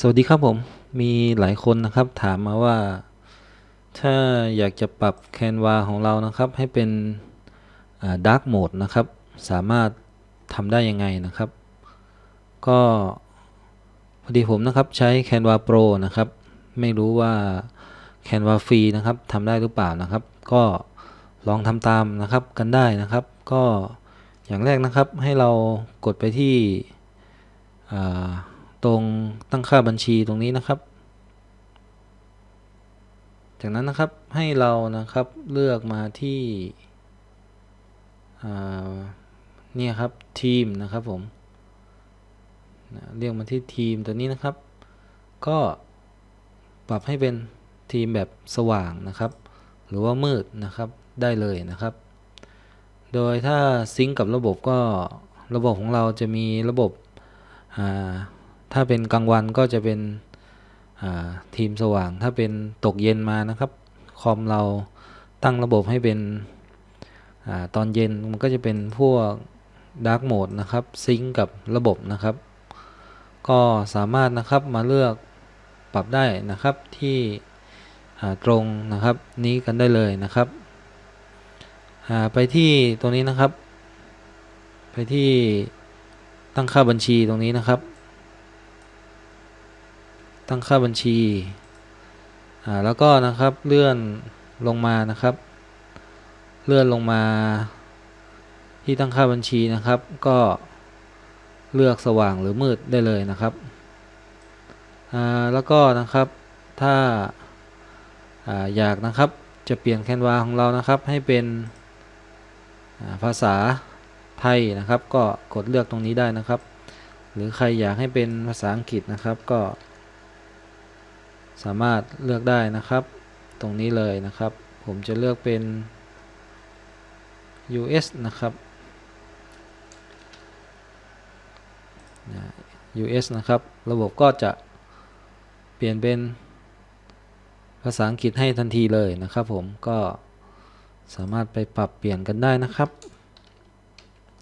สวัสดีครับผม มีหลายคนนะครับถามมาว่า ถ้าอยากจะปรับแคนวาของเรานะครับ ให้เป็นดาร์กโหมดนะครับ สามารถทำได้ยังไงนะครับ ก็พอดีผมนะครับใช้ Canva Pro นะครับ ไม่รู้ว่า Canva ฟรีนะครับทำได้หรือเปล่านะครับ ก็ลองทำตามนะครับกันได้นะครับ ก็อย่างแรกนะครับให้เรากดไปที่อ่า ตรงตั้งค่าบัญชีตรงนี้นะครับ จากนั้นนะครับให้เรานะครับเลือกมาที่นี่ครับทีมนะครับผมเรียกมาที่ทีมตัวนี้นะครับ ก็ปรับให้เป็นทีมแบบสว่างนะครับ หรือว่ามืดนะครับได้เลยนะครับ โดยถ้าซิงก์กับระบบก็ระบบของเราจะมีระบบอ่า ถ้าเป็นกลางวันก็จะเป็นทีมสว่าง ถ้าเป็นตกเย็นมานะครับ คอมเราตั้งระบบให้เป็นอตอนเย็นมันก็จะเป็นพวกดาร์กโหมดนะครับ ซิงกับระบบนะครับ ก็สามารถนะครับมาเลือกปรับได้นะครับที่ตรงนะครับนี้กันได้เลยนะครับไปที่ตรงนี้นะครับ ไปที่ตั้งค่าบัญชีตรงนี้นะครับ ตั้งค่าบัญชี อ่า แล้วก็นะครับเลื่อนลงมานะครับ เลื่อนลงมาที่ตั้งค่าบัญชีนะครับ ก็เลือกสว่างหรือมืดได้เลยนะครับ อ่า แล้วก็นะครับ ถ้า อ่า อยากนะครับ จะเปลี่ยนแคนวาของเรานะครับ ให้เป็นาภาษาไทยนะครับ ก็กดเลือกตรงนี้ได้นะครับ หรือใครอยากให้เป็นภาษาอังกฤษนะครับ ก็ สามารถเลือกได้นะครับ ตรงนี้เลยนะครับ ผมจะเลือกเป็น US นะครับ US นะครับ ระบบก็จะเปลี่ยนเป็นภาษาอังกฤษให้ทันทีเลยนะครับ ผมก็สามารถไปปรับเปลี่ยนกันได้นะครับ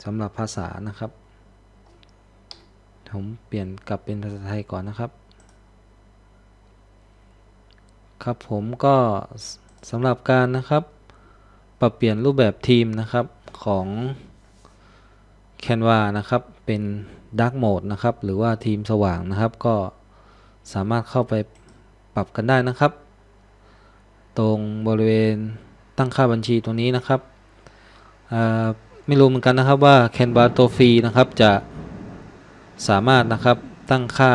สำหรับภาษานะครับ ผมเปลี่ยนกลับเป็นภาษาไทยก่อนนะครับ ครับผมก็สำหรับการนะครับ ปรับเปลี่ยนรูปแบบทีมนะครับของ Canva นะครับ เป็น Dark Mode นะครับ หรือว่าทีมสว่างนะครับ ก็สามารถเข้าไปปรับกันได้นะครับ ตรงบริเวณตั้งค่าบัญชีตรงนี้นะครับไม่รู้เหมือนกันนะครับว่า Canva ตัวฟรีนะครับจะสามารถนะครับตั้งค่า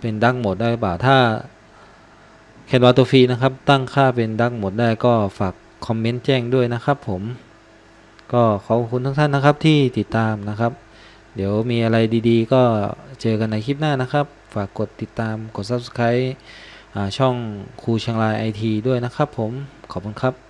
เป็น Dark Mode ได้หรือเปล่าถ้า แคนวาตัวฟรีนะครับ ตั้งค่าเป็นดักหมดได้ก็ฝากคอมเมนต์แจ้งด้วยนะครับผม ก็ขอบคุณทุกท่านนะครับที่ติดตามนะครับ เดี๋ยวมีอะไรดีๆ ก็เจอกันในคลิปหน้านะครับ ฝากกดติดตามกด Subscribe ช่องครูเชียงรายไอทีด้วยนะครับผม ขอบคุณครับ